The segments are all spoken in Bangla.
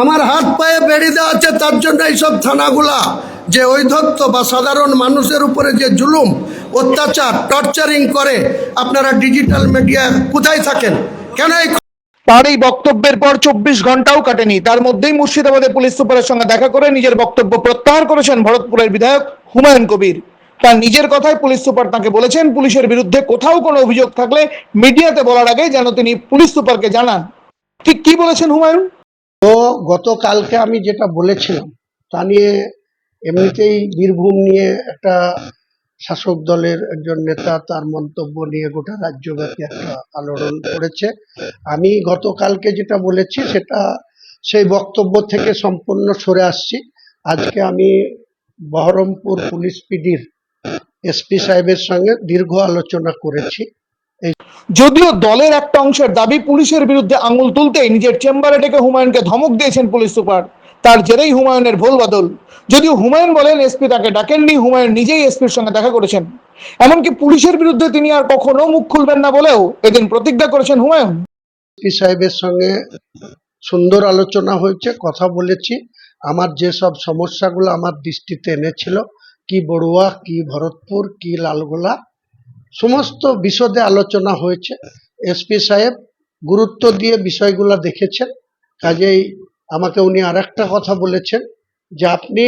আমার হাত পায়ে বেড়ে দেওয়া আছে, তার জন্য এইসব থানাগুলা যে ঐধত্য বা সাধারণ মানুষের উপরে যে জুলুম, অত্যাচার, টর্চারিং করে, আপনারা ডিজিটাল মিডিয়া কোথায় থাকেন? কেন এই তার এই বক্তব্যের পর চব্বিশ ঘন্টাও কাটেনি। তার মধ্যেই মুর্শিদাবাদে পুলিশ সুপারের সঙ্গে দেখা করে নিজের বক্তব্য প্রত্যাহার করেছেন ভরতপুরের বিধায়ক হুমায়ুন কবির। তার নিজের কথায় পুলিশ সুপার তাকে বলেছেন, পুলিশের বিরুদ্ধে কোথাও কোনো অভিযোগ থাকলে মিডিয়াতে বলার আগে যেন তিনি পুলিশ সুপারকে জানান। ঠিক কি বলেছেন হুমায়ুন? তো গতকালকে আমি যেটা বলেছিলাম, তা নিয়ে এমনিতেই বীরভূম নিয়ে একটা শাসক দলের একজন নেতা তার মন্তব্য নিয়ে গোটা রাজ্যব্যাপী একটা আলোড়ন করেছে। আমি গতকালকে যেটা বলেছি সেটা সেই বক্তব্য থেকে সম্পূর্ণ সরে আসছি। আজকে আমি বহরমপুর পুলিশ পিডির এসপি সাহেবের সঙ্গে দীর্ঘ আলোচনা করেছি। যদিও দলের একটা অংশের দাবি পুলিশের বিরুদ্ধে আঙুল তুলতেই নিজের চেম্বারে ডেকে হুমায়ুনকে ধমক দিয়েছেন পুলিশ সুপার। তার জেরেই হুমায়ুনের ভুল বদল। যদিও হুমায়ুন বলেন, এসপি তাকে ডাকেননি, হুমায়ুন নিজেই এসপির সঙ্গে দেখা করেছেন। এমনকি পুলিশের বিরুদ্ধে তিনি আর কখনো মুখ খুলবেন না বলেও এদিন প্রতিজ্ঞা করেছেন হুমায়ুন। এসপি সাহেবের সঙ্গে সুন্দর আলোচনা হয়েছে, কথা বলেছি। আমার যেসব সমস্যাগুলো আমার দৃষ্টিতে এনেছিল, কি বড়ুয়া, কি ভরতপুর, কি লালগোলা সমস্ত বিশদে আলোচনা হয়েছে। এসপি সাহেব গুরুত্ব দিয়ে বিষয়গুলো দেখেছেন। কাজেই আমাকে উনি আর একটা কথা বলেছেন যে আপনি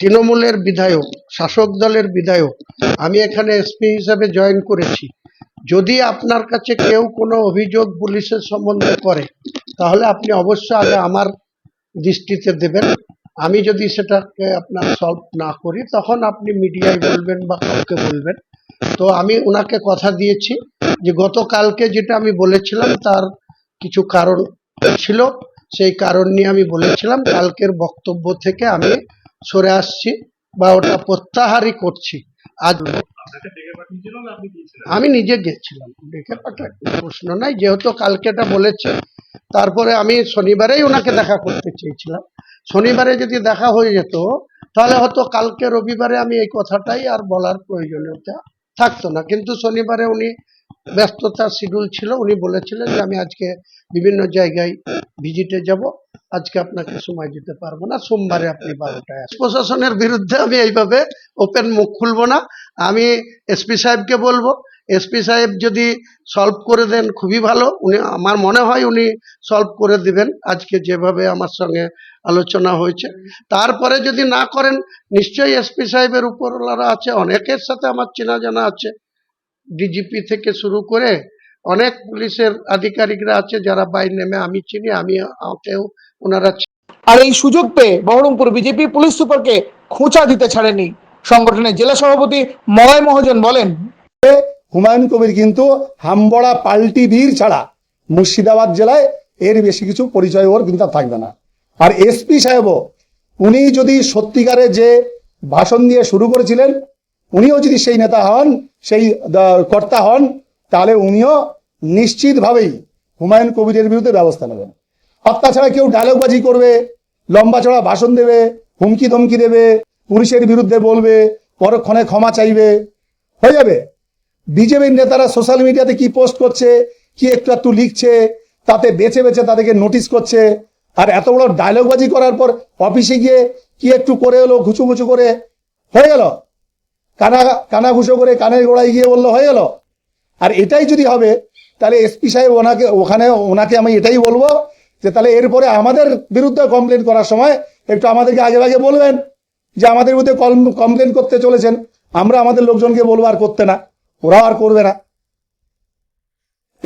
তৃণমূলের বিধায়ক, শাসক দলের বিধায়ক, আমি এখানে এসপি হিসাবে জয়েন করেছি। যদি আপনার কাছে কেউ কোনো অভিযোগ পুলিশের সম্বন্ধে করে, তাহলে আপনি অবশ্যই আগে আমার দৃষ্টিতে দেবেন। আমি যদি সেটাকে আপনার সলভ না করি, তখন আপনি মিডিয়ায় বলবেন বা কাউকে বলবেন। তো আমি ওনাকে কথা দিয়েছি যে গতকালকে যেটা আমি বলেছিলাম তার কিছু কারণ ছিল, সেই কারণ নিয়ে আমি বলেছিলাম। কালকের বক্তব্য থেকে আমি সরে আসছি বা ওটা প্রত্যাহারই করছি। আজ আমি নিজে গেছিলাম। ডেকে পাঠাই প্রশ্ন নাই, যেহেতু কালকে এটা বলেছে, তারপরে আমি শনিবারেই ওনাকে দেখা করতে চেয়েছিলাম। শনিবারে যদি দেখা হয়ে যেত, তাহলে হয়তো কালকে রবিবারে আমি এই কথাটাই আর বলার প্রয়োজনীয়তা থাকতো না। কিন্তু শনিবারে উনি ব্যস্ততার শিডিউল ছিল, উনি বলেছিলেন যে আমি আজকে বিভিন্ন জায়গায় ভিজিটে যাব। আজকে আপনাকে সময় দিতে পারব না, সোমবারে আপনি বারোটায় আসবেন। প্রশাসনের বিরুদ্ধে আমি এইভাবে ওপেন মুখ খুলবো না। আমি এসপি সাহেবকে বলব এসপি সাহেব যদি সলভ করে দেন খুবই ভালো। উনি, আমার মনে হয় উনি সলভ করে দিবেন আজকে যেভাবে আমার সঙ্গে আলোচনা হয়েছে। তারপরে যদি না করেন, নিশ্চয়ই এসপি সাহেবের উপরওয়ালারা আছে, অনেকের সাথে আমার চেনা জানা আছে। ডিজিপি থেকে শুরু করে অনেক পুলিশের আধিকারিকরা আছে, যারা বাই নেমে আমি চিনি, আমি আমাকেও ওনারা আর এই সুযোগ পেয়ে বহরমপুর বিজেপি পুলিশ সুপারকে খোঁচা দিতে ছাড়েনি সংগঠনের জেলা সভাপতি মলয় মহাজন বলেন হুমায়ুন কবির কিন্তু হামবড়া পাল্টি বীর ছাড়া মুর্শিদাবাদ জেলায় এর বেশি কিছু পরিচয় ওর কিন্তু থাকবে না। আর এসপি সাহেবও, উনি যদি সত্যিকারে যে ভাষণ দিয়ে শুরু করেছিলেন, উনিও যদি সেই নেতা হন, সেই কর্তা হন, তাহলে উনিও নিশ্চিতভাবেই হুমায়ুন কবিরের বিরুদ্ধে ব্যবস্থা নেবেন। আর তাছাড়া কেউ ডায়লগবাজি করবে, লম্বা চড়া ভাষণ দেবে, হুমকি ধমকি দেবে, পুলিশের বিরুদ্ধে বলবে, পরক্ষণে ক্ষমা চাইবে, হয়ে যাবে। বিজেপির নেতারা সোশ্যাল মিডিয়াতে কি পোস্ট করছে, কি একটু একটু লিখছে, তাতে বেছে বেছে তাদেরকে নোটিশ করছে, আর এত বড় ডায়লগবাজি করার পর অফিসে গিয়ে কি একটু করে এলো ঘুচু ঘুচু করে, হয়ে গেল। কানা কানা ঘুষো করে কানের গোড়ায় গিয়ে বলল, হয়ে গেল। আর এটাই যদি হবে, তাহলে এসপি সাহেব ওনাকে, ওখানে ওনাকে আমি এটাই বলব যে, তাহলে এরপরে আমাদের বিরুদ্ধে কমপ্লেন করার সময় একটু আমাদেরকে আগে আগে বলবেন যে, আমাদের বিরুদ্ধে কমপ্লেন করতে চলেছেন, আমরা আমাদের লোকজনকে বলব আর করতে না। ওরাও আর করবে না